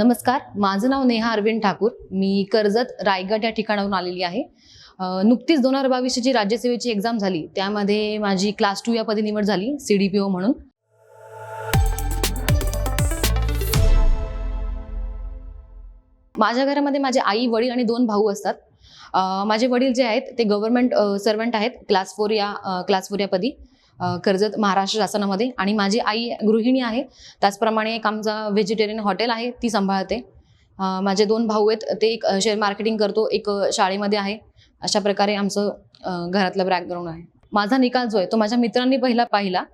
नमस्कार माझं नाव नेहा अरविंद ठाकूर. मी कर्जत रायगड या ठिकाणाहून आलेली आहे. नुकतीच दोन हजार बावीसची जी राज्यसेवेची एक्झाम झाली त्यामध्ये माझी क्लास टू या पदी निवड झाली सी डी पी ओ म्हणून. माझ्या घरामध्ये माझे आई वडील आणि दोन भाऊ असतात. माझे वडील जे आहेत ते गव्हर्नमेंट सर्वंट आहेत क्लास फोर या क्लास फोर या पदी. कर्जत महाराष्ट्र शासनामध्ये आणि माझी आई गृहिणी आहे. त्याचप्रमाणे एक आमचा व्हेजिटेरियन हॉटेल आहे ती सांभाळते. माझे दोन भाऊ आहेत ते एक शेअर मार्केटिंग करतो एक शाळेमध्ये आहे. अशा प्रकारे आमचं घरातलं बॅकग्राऊंड आहे. माझा निकाल जो आहे तो माझ्या मित्रांनी पहिला पाहिला.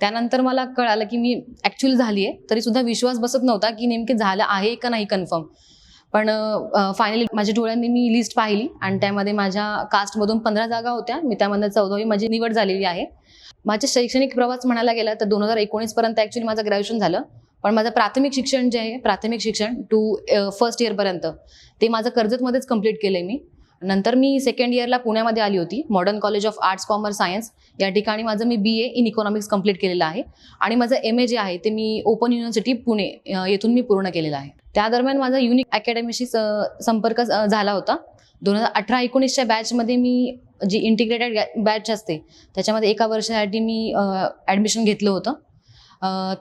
त्यानंतर मला कळालं की मी ॲक्च्युअली झाली आहे तरीसुद्धा विश्वास बसत नव्हता की नेमके झालं आहे का नाही कन्फर्म पण फायनली माझ्या डोळ्यांनी मी लिस्ट पाहिली आणि त्यामध्ये माझ्या कास्टमधून पंधरा जागा होत्या. मी त्यामध्ये चौदावी माझी निवड झालेली आहे. माझे शैक्षणिक प्रवास म्हणायला गेला तर दोन हजार एकोणीसपर्यंत ॲक्च्युली माझं ग्रॅज्युएशन झालं. पण माझं प्राथमिक शिक्षण जे आहे प्राथमिक शिक्षण टू फर्स्ट इयरपर्यंत ते माझं कर्जतमध्येच कंप्लीट केलं आहे मी. नंतर मी सेकंड इयरला पुण्यामध्ये आली होती Modern College of Arts Commerce Science या ठिकाणी माझं मी B A in economics complete केलेलं आहे. आणि माझं एम ए जे आहे ते मी ओपन युनिव्हर्सिटी पुणे येथून मी पूर्ण केलेलं आहे. त्या दरम्यान माझा युनिक अकॅडमीशी स- संपर्क झाला होता. दोन हजार अठरा एकोणीसच्या बॅचमध्ये मी जी इंटिग्रेटेड बॅच असते त्याच्यामध्ये एका वर्षासाठी मी ॲडमिशन घेतलं होतं.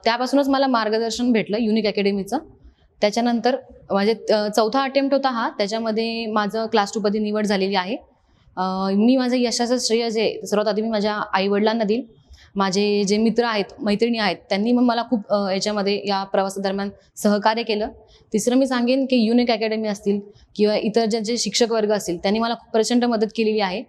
त्यापासूनच मला मार्गदर्शन भेटलं युनिक अकॅडमीचं त्याच्यानंतर माझे चौथा अटेम्प्ट होता हा. त्याच्यामध्ये माझं क्लास टूपदी निवड झालेली आहे. मी माझं यशाचं श्रेय जे सर्वात आधी मी माझ्या आईवडिलांना देईल. माझे जे मित्र आहेत मैत्रिणी आहेत त्यांनी मग मला खूप याच्यामध्ये या प्रवासादरम्यान सहकार्य केलं. तिसरं मी सांगेन की युनिक अकॅडमी असतील किंवा इतर ज्यांचे शिक्षक वर्ग असतील त्यांनी मला खूप प्रचंड मदत केलेली आहे.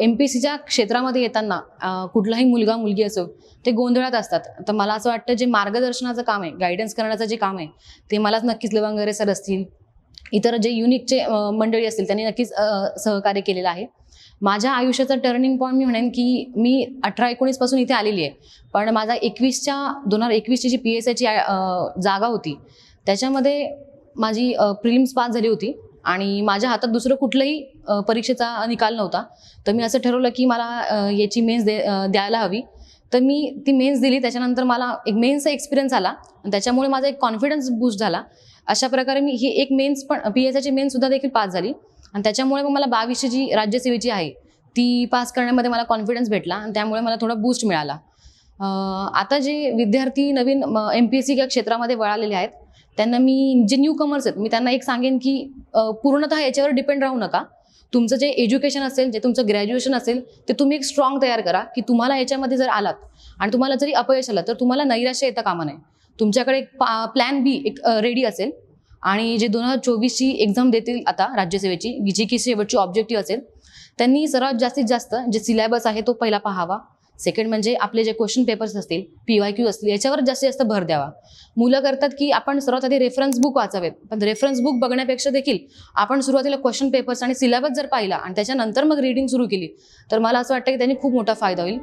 एम पी सीच्या क्षेत्रामध्ये येताना कुठलाही मुलगा मुलगी असो ते गोंधळात असतात. तर मला असं वाटतं जे मार्गदर्शनाचं काम आहे गायडन्स करण्याचं जे काम आहे ते मलाच नक्कीच लवंगरे सर असतील इतर जे युनिकचे मंडळी असतील त्यांनी नक्कीच सहकार्य केलेलं आहे. माझ्या आयुष्याचं टर्निंग पॉईंट मी म्हणेन की मी अठरा एकोणीसपासून इथे आलेली आहे. पण माझा एकवीसच्या दोन हजार एकवीसची जी पी एस आयची जागा होती त्याच्यामध्ये माझी प्रिलिम्स पास झाली होती. आणि माझ्या हातात दुसरं कुठलंही परीक्षेचा निकाल नव्हता. तर मी असं ठरवलं की मला याची मेन्स दे द्यायला हवी. तर मी ती मेन्स दिली. त्याच्यानंतर मला एक मेन्सचा एक्सपिरियन्स आला. आणि त्याच्यामुळे माझा एक कॉन्फिडन्स बूस्ट झाला. अशा प्रकारे मी ही एक मेन्स पण पी एस आयची मेन्ससुद्धा देखील पास झाली. आणि त्याच्यामुळे मग मला बावीसची जी राज्यसेवेची आहे ती पास करण्यामध्ये मला कॉन्फिडन्स भेटला आणि त्यामुळे मला थोडा बूस्ट मिळाला. आता जे विद्यार्थी नवीन एम पी एस सी या क्षेत्रामध्ये वळालेले आहेत त्यांना मी जे न्यू कमर्स आहेत मी त्यांना एक सांगेन की पूर्णतः याच्यावर डिपेंड राहू नका. तुमचं जे एज्युकेशन असेल जे तुमचं ग्रॅज्युएशन असेल ते तुम्ही एक स्ट्रॉंग तयार करा की तुम्हाला याच्यामध्ये जर आलात आणि तुम्हाला जरी अपयश आलं तर तुम्हाला नैराश्य येता कामा नये. तुमच्याकडे एक प्लॅन बी एक रेडी असेल. आणि जे दोन हजार चोवीसची एक्झाम देतील आता राज्यसेवेची जी की शेवटची ऑब्जेक्टिव्ह असेल त्यांनी सर्वात जास्तीत जास्त जे सिलेबस आहे तो पहिला पाहावा. सेकंड म्हणजे आपले जे क्वेश्चन पेपर्स असतील पी वाय क्यू असतील याच्यावर जास्तीत जास्त भर द्यावा. मुलं करतात की आपण सर्वात आधी रेफरन्स बुक वाचावेत. पण रेफरन्स बुक बघण्यापेक्षा देखील आपण सुरुवातीला क्वेश्चन पेपर्स आणि सिलेबस जर पाहिला आणि त्याच्यानंतर मग रिडिंग सुरू केली तर मला असं वाटतं की त्यांनी खूप मोठा फायदा होईल.